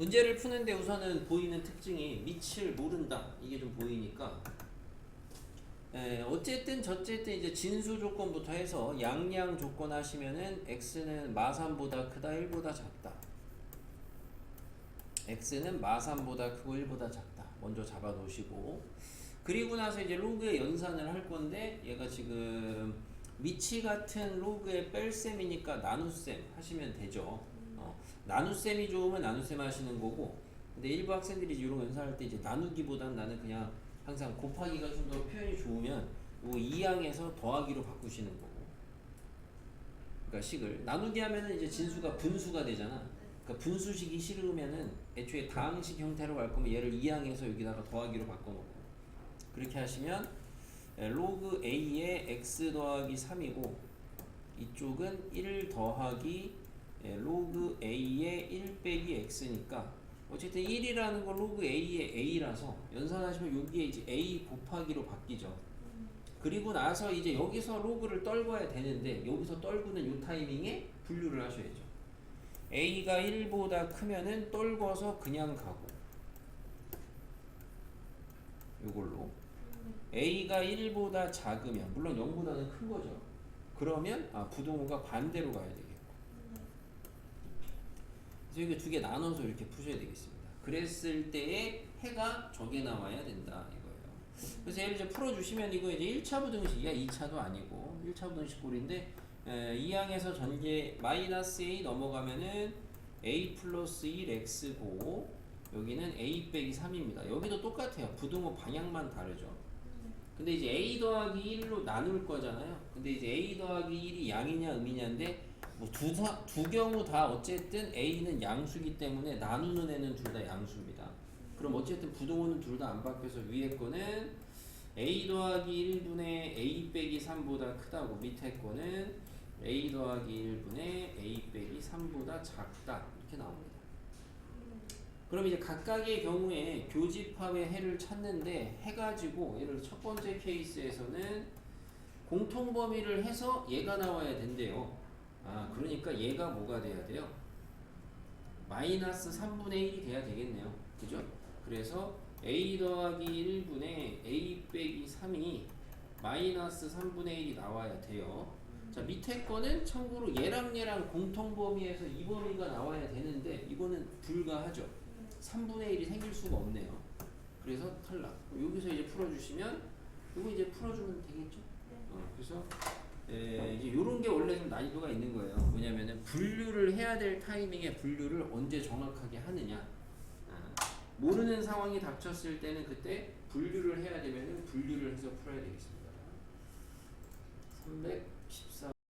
문제를 푸는데 우선은 보이는 특징이 밑을 모른다. 이게 좀 보이니까. 에, 어쨌든 저쨌든 이제 진수 조건부터 해서 양양 조건 하시면은 x는 마삼보다 크다 1보다 작다. X는 마삼보다 크고 1보다 작다. 먼저 잡아 놓으시고. 그리고 나서 이제 로그의 연산을 할 건데 얘가 지금 미치 같은 로그의 뺄셈이니까 나눗셈 하시면 되죠 어, 나눗셈이 좋으면 나눗셈 하시는 거고 근데 일부 학생들이 이런 거 연산할 때 이제 나누기보다는 나는 그냥 항상 곱하기가 좀 더 표현이 좋으면 요 2항에서 더하기로 바꾸시는 거고. 그러니까 식을. 나누기 하면은 이제 진수가 분수가 되잖아. 그러니까 분수식이 싫으면은 애초에 다항식 형태로 갈 거면 얘를 2항에서 여기다가 더하기로 바꿔놓고. 그렇게 하시면 에, 로그 a의 x 더하기 3이고 이쪽은 1 더하기 예, 로그 a의 1 빼기 x니까 어쨌든 1이라는 건 로그 a의 a라서 연산하시면 여기에 이제 a 곱하기로 바뀌죠. 그리고 나서 이제 여기서 로그를 떨궈야 되는데 여기서 떨구는 요 타이밍에 분류를 하셔야죠. a가 1보다 크면은 떨궈서 그냥 가고 요걸로 a가 1보다 작으면 물론 0보다는 큰 거죠. 그러면 아, 부동호가 반대로 가야 되겠고. 그래서 이거 두 개 나눠서 이렇게 푸셔야 되겠습니다. 그랬을 때에 해가 저게 나와야 된다 이거예요. 그래서 예를 들어 풀어주시면 이거 이제 1차 부등식이야 2차도 아니고 1차 부등식 꼴인데 에, 이 항에서 전개 마이너스 a 넘어가면은 a 플러스 1x고 여기는 a 빼기 3입니다. 여기도 똑같아요. 부등호 방향만 다르죠. 근데 이제 a 더하기 1로 나눌 거잖아요. 근데 이제 a 더하기 1이 양이냐 음이냐인데 뭐두 두 경우 다 어쨌든 a는 양수기 때문에 나누는 애는 둘 다 양수입니다. 그럼 어쨌든 부동호는 둘 다 안 바뀌어서 위에 거는 a 더하기 1분의 a 빼기 3보다 크다고 밑에 거는 a 더하기 1분의 a 빼기 3보다 작다 이렇게 나옵니다. 그럼 이제 각각의 경우에 교집합의 해를 찾는데 해가지고 예를 들어 첫 번째 케이스에서는 공통 범위를 해서 얘가 나와야 된대요. 아 그러니까 얘가 뭐가 돼야 돼요? 마이너스 3분의 1이 돼야 되겠네요. 그죠? 그래서 a 더하기 1분의 a 빼기 3이 마이너스 3분의 1이 나와야 돼요. 자 밑에 거는 참고로 얘랑 얘랑 공통 범위에서 이 범위가 나와야 되는데 이거는 불가하죠. 3분의 1이 생길 수가 없네요. 그래서 탈락. 여기서 이제 풀어주시면 이거 이제 풀어주면 되겠죠. 어, 그래서 에, 이제 이런 게 원래 좀 난이도가 있는 거예요. 왜냐면은 분류를 해야 될 타이밍에 분류를 언제 정확하게 하느냐. 아, 모르는 상황이 닥쳤을 때는 그때 분류를 해야 되면은 분류를 해서 풀어야 되겠습니다. 314